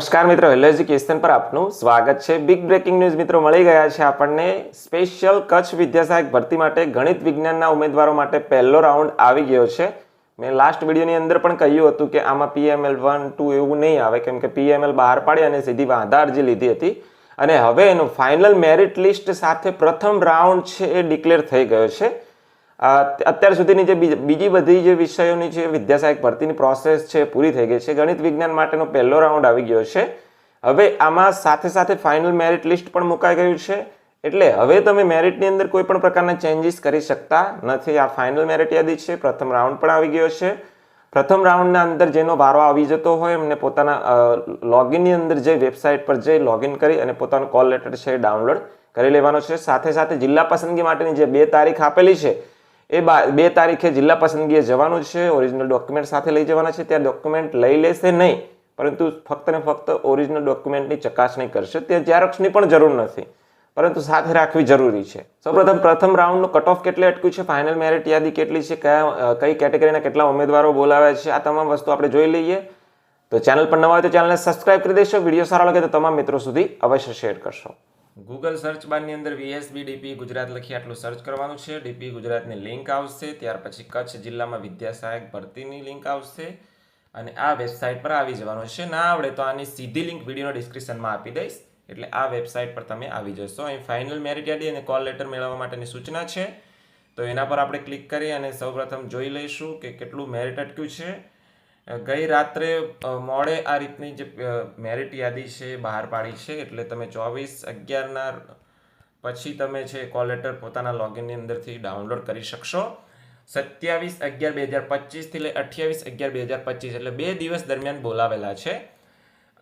નમસ્કાર મિત્રો hello education પર આપનું સ્વાગત છે. બિગ બ્રેકિંગ ન્યૂઝ મિત્રો, મળી ગયા છે આપણને સ્પેશિયલ કચ્છ વિદ્યાસહાયક ભરતી માટે ગણિત વિજ્ઞાનના ઉમેદવારો માટે પહેલો રાઉન્ડ આવી ગયો છે. મેં લાસ્ટ વિડીયોની અંદર પણ કહ્યું હતું કે આમાં પીએમએલ વન ટુ એવું નહીં આવે, કેમ કે પીએમએલ બહાર પાડી અને સીધી વાંધા અરજી લીધી હતી. અને હવે એનું ફાઇનલ મેરિટ લિસ્ટ સાથે પ્રથમ રાઉન્ડ છે એ ડિક્લેર થઈ ગયો છે. અત્યાર સુધીની જે બીજ- બધી જે વિષયોની છે વિદ્યાસહાયક ભરતીની પ્રોસેસ છે, પૂરી થઈ ગઈ છે. ગણિત વિજ્ઞાન માટેનો પહેલો રાઉન્ડ આવી ગયો છે. હવે આમાં સાથે સાથે ફાઇનલ મેરિટ લિસ્ટ પણ મુકાઈ ગયું છે. એટલે હવે તમે મેરિટની અંદર કોઈ પણ પ્રકારના ચેન્જીસ કરી શકતા નથી. આ ફાઇનલ મેરિટ યાદી છે. પ્રથમ રાઉન્ડ પણ આવી ગયો છે. પ્રથમ રાઉન્ડના અંદર જેનો વારો આવી જતો હોય, એમને પોતાના લોગિનની અંદર જે વેબસાઇટ પર જઈ લોગિન કરી અને પોતાનો કોલ લેટર છે ડાઉનલોડ કરી લેવાનો છે. સાથે સાથે જિલ્લા પસંદગી માટેની જે બે તારીખ આપેલી છે એ બા તારીખે જિલ્લા પસંદગીએ જવાનું છે ઓરિજિનલ ડોક્યુમેન્ટ સાથે લઈ જવાના છે, ત્યાં ડોક્યુમેન્ટ લઈ લેશે નહીં, પરંતુ ફક્ત ને ફક્ત ઓરિજિનલ ડોક્યુમેન્ટની ચકાસણી કરશે ત્યાં ઝેરોક્સની પણ જરૂર નથી, પરંતુ સાથે રાખવી જરૂરી છે. સૌપ્રથમ પ્રથમ રાઉન્ડનું કટ ઓફ કેટલે અટક્યું છે ફાઇનલ મેરિટ યાદી કેટલી છે, કયા કઈ કેટેગરીના કેટલા ઉમેદવારો બોલાવ્યા છે, આ તમામ વસ્તુ આપણે જોઈ લઈએ. તો ચેનલ પર નવા હોય તો ચેનલને સબસ્ક્રાઇબ કરી દેશો વીડિયો સારો લાગે તો તમામ મિત્રો સુધી અવશ્ય શેર કરશો. ગૂગલ સર્ચ બારની અંદર વીએસબી ડીપી ગુજરાત લખી આટલું સર્ચ કરવાનું છે. ડીપી ગુજરાતની લિંક આવશે, ત્યાર પછી કચ્છ જિલ્લામાં વિદ્યા સહાયક ભરતીની લિંક આવશે અને આ વેબસાઇટ પર આવી જવાનું છે. ના આવડે તો આની સીધી લિંક વિડીયોના ડિસ્ક્રિપ્શનમાં આપી દઈશ. એટલે આ વેબસાઇટ પર તમે આવી જશો. અહીં ફાઇનલ મેરિટ યાદી અને કોલ લેટર મેળવવા માટેની સૂચના છે. તો એના પર આપણે ક્લિક કરી અને સૌપ્રથમ જોઈ લઈશું કે કેટલું મેરિટ અટક્યું છે. ગઈ રાત્રે મોડે આ રીતની જે મેરિટ યાદી છે બહાર પાડી છે, એટલે તમે ચોવીસ અગિયારના પછી તમે છે કોલ લેટર પોતાના લોગિનની અંદરથી ડાઉનલોડ કરી શકશો. સત્યાવીસ અગિયાર બે હજાર પચીસથી લઈ અઠ્યાવીસ અગિયાર બે હજાર પચીસ, એટલે બે દિવસ દરમિયાન બોલાવેલા છે.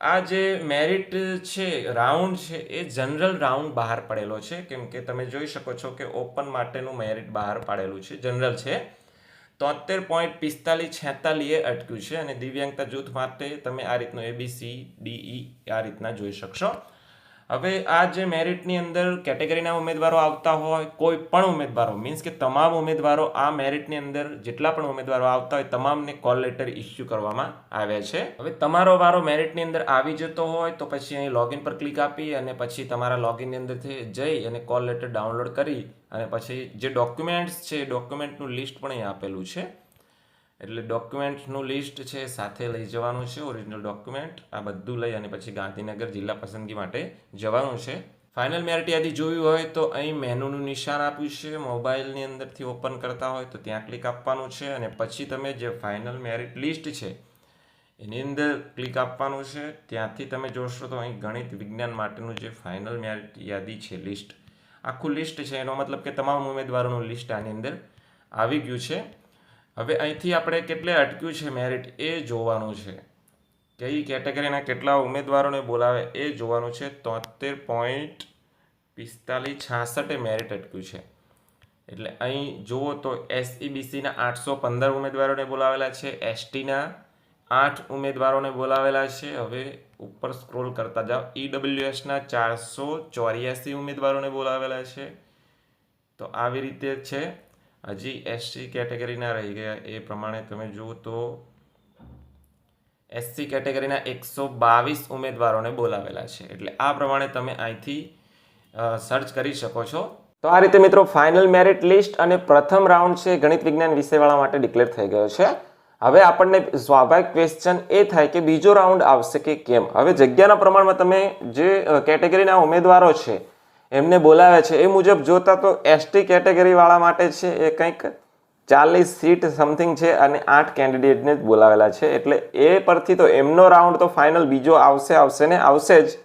આ જે મેરિટ છે, રાઉન્ડ છે, એ જનરલ રાઉન્ડ બહાર પડેલો છે, કેમ કે તમે જોઈ શકો છો કે ઓપન માટેનું મેરિટ બહાર પાડેલું છે, જનરલ છે. તોતેર પોઈન્ટ પિસ્તાલીસ છેતાલીએ અટક્યું છે અને દિવ્યાંગતા જૂથ માટે તમે આ રીતનું એબીસી ડીઈ આ રીતના જોઈ શકશો. હવે આ જે મેરિટની અંદર કેટેગરીના ઉમેદવારો આવતા હોય, કોઈ પણ ઉમેદવારો મીન્સ કે તમામ ઉમેદવારો આ મેરિટની અંદર જેટલા પણ ઉમેદવારો આવતા હોય, તમામને કોલ લેટર ઇસ્યુ કરવામાં આવે છે. હવે તમારો વારો મેરિટની અંદર આવી જતો હોય, તો પછી અહીં લોગિન પર ક્લિક આપી અને પછી તમારા લોગિનની અંદરથી જઈ અને કોલ લેટર ડાઉનલોડ કરી અને પછી જે ડોક્યુમેન્ટ્સ છે, એ ડોક્યુમેન્ટનું લિસ્ટ પણ અહીં આપેલું છે. એટલે ડોક્યુમેન્ટનું લિસ્ટ છે, સાથે લઈ જવાનું છે, ઓરિજિનલ ડોક્યુમેન્ટ. આ બધું લઈ અને પછી ગાંધીનગર જિલ્લા પસંદગી માટે જવાનું છે. ફાઇનલ મેરિટ યાદી જોવી હોય તો અહીં મેનુનું નિશાન આપ્યું છે. મોબાઈલની અંદરથી ઓપન કરતા હોય તો ત્યાં ક્લિક આપવાનું છે અને પછી તમે જે ફાઇનલ મેરિટ લિસ્ટ છે, એની અંદર ક્લિક આપવાનું છે. ત્યાંથી તમે જોશો તો અહીં ગણિત વિજ્ઞાન માટેનું જે ફાઇનલ મેરિટ યાદી છે, લિસ્ટ. આખું લિસ્ટ છે, એનો મતલબ કે તમામ ઉમેદવારોનું લિસ્ટ આની અંદર આવી ગયું છે. હવે અહીંથી આપણે કેટલે અટક્યું છે મેરિટ એ જોવાનું છે. કઈ કેટેગરીના કેટલા ઉમેદવારોને બોલાવે એ જોવાનું છે. તોતેર પોઈન્ટ પિસ્તાલીસ છાસઠે મેરિટ અટક્યું છે. એટલે અહીં જુઓ તો એસઈબીસીના આઠસો પંદર ઉમેદવારોને બોલાવેલા છે. એસટીના આઠ ઉમેદવારોને બોલાવેલા છે. હવે ઉપર સ્ક્રોલ કરતા જાઓ. ઈડબ્લ્યુએસના ચારસો ચોર્યાસી ઉમેદવારોને બોલાવેલા છે. તો આવી રીતે છે. હજી એસસી કેટેગરીના રહી ગયા. એ પ્રમાણે તમે જુઓ તો એસસી કેટેગરીના એકસો બાવીસ ઉમેદવારોને બોલાવેલા છે. એટલે આ પ્રમાણે તમે અહીંથી સર્ચ કરી શકો છો. તો આ રીતે મિત્રો ફાઇનલ મેરિટ લિસ્ટ અને પ્રથમ રાઉન્ડ છે ગણિત વિજ્ઞાન વિષયવાળા માટે ડિક્લેર થઈ ગયો છે. હવે આપણને સ્વાભાવિક ક્વેશ્ચન એ થાય કે બીજો રાઉન્ડ આવશે કે કેમ? હવે જગ્યાના પ્રમાણમાં તમે જે કેટેગરીના ઉમેદવારો છે એમને બોલાવે છે. એ મુજબ જોતા તો એસટી કેટેગરીવાળા માટે છે. એ કંઈક ચાલીસ સીટ સમથિંગ છે અને આઠ કેન્ડિડેટને જ બોલાવેલા છે. એટલે એ પરથી તો એમનો રાઉન્ડ તો ફાઇનલ બીજો આવશે આવશે ને આવશે જ.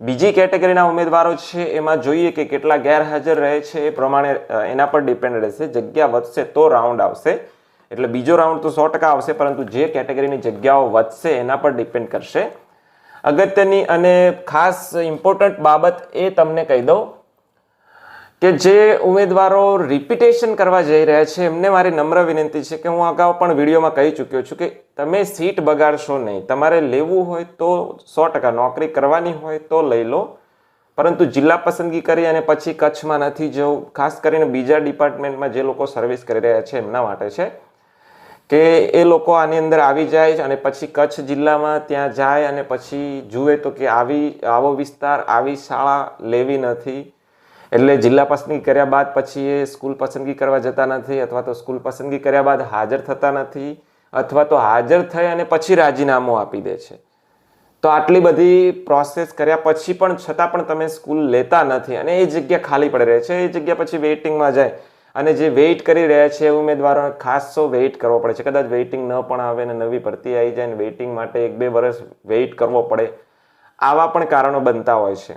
બીજી કેટેગરીના ઉમેદવારો છે. એમાં જોઈએ કે કેટલા ગેરહાજર રહે છે. એ પ્રમાણે એના પર ડિપેન્ડ રહેશે. જગ્યા વધશે તો રાઉન્ડ આવશે. એટલે બીજો રાઉન્ડ તો સો ટકા આવશે, પરંતુ જે કેટેગરીની જગ્યાઓ વધશે એના પર ડિપેન્ડ કરશે. અગત્યની અને ખાસ ઇમ્પોર્ટન્ટ બાબત એ તમને કહી દઉં કે જે ઉમેદવારો રિપીટેશન કરવા જઈ રહ્યા છે, એમને મારી નમ્ર વિનંતી છે કે હું અગાઉ પણ વિડીયોમાં કહી ચૂક્યો છું કે તમે સીટ બગાડશો નહીં. તમારે લેવું હોય તો સો ટકા નોકરી કરવાની હોય તો લઈ લો. પરંતુ જિલ્લા પસંદગી કરી અને પછી કચ્છમાં નથી જવું. ખાસ કરીને બીજા ડિપાર્ટમેન્ટમાં જે લોકો સર્વિસ કરી રહ્યા છે, એમના માટે છે. કે એ લોકો આની અંદર આવી જાય અને પછી કચ્છ જિલ્લામાં ત્યાં જાય અને પછી જુએ તો કે આવી, આવો વિસ્તાર, આવી શાળા લેવી નથી. એટલે જિલ્લા પસંદગી કર્યા બાદ પછી એ સ્કૂલ પસંદગી કરવા જતા નથી અથવા તો સ્કૂલ પસંદગી કર્યા બાદ હાજર થતા નથી અથવા તો હાજર થઈ અને પછી રાજીનામું આપી દે છે. તો આટલી બધી પ્રોસેસ કર્યા પછી પણ છતાં પણ તમે સ્કૂલ લેતા નથી અને એ જગ્યા ખાલી પડી રહે છે, એ જગ્યા પછી વેઇટિંગમાં જાય. અને જે વેઇટ કરી રહ્યા છે એ ઉમેદવારોને ખાસો વેઇટ કરવો પડે છે. કદાચ વેઇટિંગ ન પણ આવે ને નવી ભરતી આવી જાય ને વેઇટિંગ માટે એક બે વર્ષ વેઇટ કરવો પડે, આવા પણ કારણો બનતા હોય છે.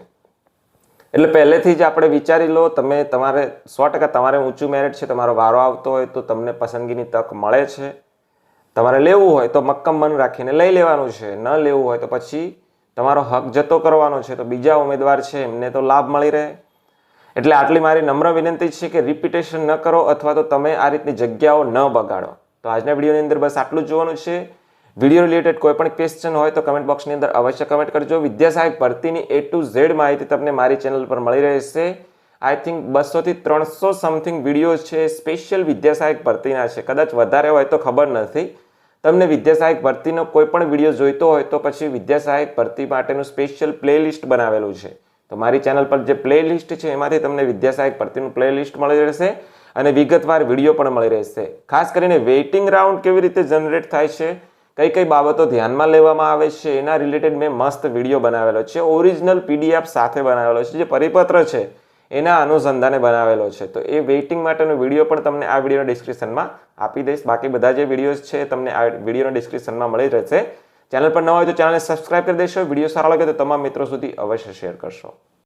એટલે પહેલેથી જ આપણે વિચારી લો, તમે તમારે સો ટકા તમારે ઊંચું મેરિટ છે, તમારો વારો આવતો હોય તો તમને પસંદગીની તક મળે છે. તમારે લેવું હોય તો મક્કમ મન રાખીને લઈ લેવાનું છે. ન લેવું હોય તો પછી તમારો હક જતો કરવાનો છે. તો બીજા ઉમેદવાર છે, એમને તો લાભ મળી રહે. એટલે આટલી મારી નમ્ર વિનંતી છે કે રિપીટેશન ન કરો અથવા તો તમે આ રીતની જગ્યાઓ ન બગાડો. તો આજના વિડીયોની અંદર બસ આટલું જ જોવાનું છે. વીડિયો રિલેટેડ કોઈ પણ ક્વેશ્ચન હોય તો કમેન્ટ બોક્સની અંદર અવશ્ય કમેન્ટ કરજો. વિદ્યા સાહેબ ભરતીની એ ટુ ઝેડ માહિતી તમને મારી ચેનલ પર મળી રહેશે. આઈ થિંક બસોથી ત્રણસો સમથિંગ વીડિયો છે સ્પેશિયલ વિદ્યાસહાયક ભરતીના છે. કદાચ વધારે હોય તો ખબર નથી. તમને વિદ્યાસહાયક ભરતીનો કોઈ પણ વીડિયો જોઈતો હોય તો પછી વિદ્યાસહાયક ભરતી માટેનું સ્પેશિયલ પ્લેલિસ્ટ બનાવેલું છે. તો મારી ચેનલ પર જે પ્લેલિસ્ટ છે, એમાંથી તમને વિદ્યાસહાયક ભરતીનું પ્લેલિસ્ટ મળી રહેશે અને વિગતવાર વીડિયો પણ મળી રહેશે. ખાસ કરીને વેઇટિંગ રાઉન્ડ કેવી રીતે જનરેટ થાય છે, કઈ કઈ બાબતો ધ્યાનમાં લેવામાં આવે છે, એના રિલેટેડ મેં મસ્ત વીડિયો બનાવેલો છે, ઓરિજિનલ પીડીએફ સાથે બનાવેલો છે, જે પરિપત્ર છે, એના અનુસંધાને બનાવેલો છે. તો એ વેઇટિંગ માટેનો વીડિયો પણ તમને આ વિડીયોના ડિસ્ક્રિપ્શનમાં આપી દઈશ. બાકી બધા જે વિડીયોઝ છે, તમને આ વિડીયોના ડિસ્ક્રિપ્શનમાં મળી રહેશે. ચેનલ પર ન હોય તો ચેનલને સબસ્ક્રાઇબ કરી દેશો. વીડિયો સારો લાગે તો તમામ મિત્રો સુધી અવશ્ય શેર કરશો.